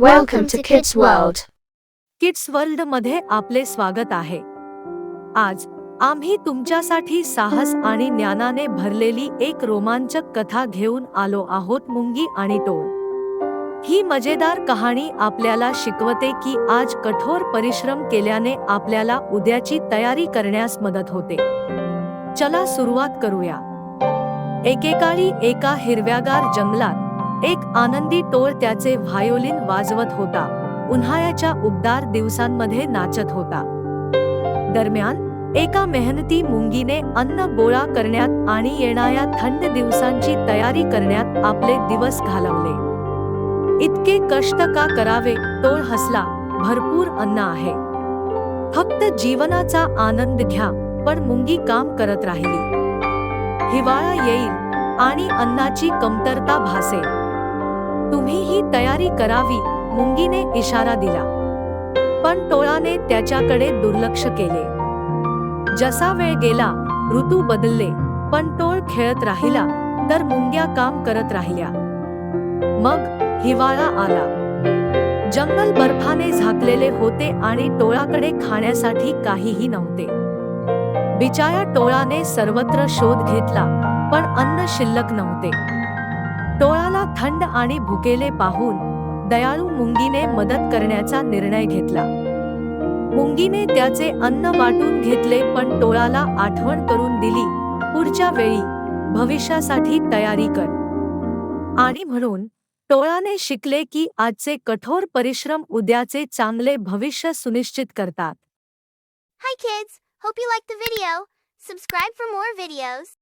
Welcome to kids world kids वर्ल्डमध्ये आपले स्वागत आहे. आज आम्ही तुमच्यासाठी साहस आणि ज्ञानाने भरलेली एक रोमांचक कथा घेऊन आलो आहोत मुंगी आणि टोळ. ही मजेदार कहाणी आपल्याला शिकवते की आज कठोर परिश्रम केल्याने आपल्याला उद्याची तयारी करण्यास मदत होते. चला सुरुवात करूया. एकेकाळी एका हिरव्यागार जंगलात एक आनंदी टोळ त्याचे व्हायोलिन वाजवत होता. उन्हाळ्याच्या उबदार दिवसांमध्ये नाचत होता. दरम्यान एका मेहनती मुंगीने अन्न गोळा करण्यात आणि येणाऱ्या थंड दिवसांची तयारी करण्यात आपले दिवस घालवले. इतके कष्ट का करावे? टोळ हसला. भरपूर अन्न आहे. फक्त जीवनाचा आनंद घ्या पण मुंगी काम करत राहिली. हिवाळा येईल आणि अन्नाची कमतरता भासेल. तुम्ही ही तयारी करावी मुंगीने इशारा दिला. पण टोळाने त्याच्याकडे दुर्लक्ष केले. जसा वेळ गेला ऋतू बदलले पण टोळ खेळत राहिला तर मुंग्या काम करत राहिल्या. मग हिवाळा आला. जंगल बर्फाने झाकलेले होते आणि टोळाकडे खाण्यासाठी काहीही नव्हते. बिचाया टोळाने सर्वत्र शोध घेतला पण अन्न शिल्लक नव्हते. टोळाला थंड आणि भुकेले पाहून दयाळू मुंगीने मदत करण्याचा निर्णय घेतला मुंगीने त्याचे अन्न वाटून घेतले पण टोळाला आठवण करून दिली पुढच्या वेळी भविष्यासाठी तयारी कर आणि म्हणून टोळाने शिकले की आजचे कठोर परिश्रम उद्याचे चांगले भविष्य सुनिश्चित करतात Hi kids, hope you liked the video. Subscribe for more videos.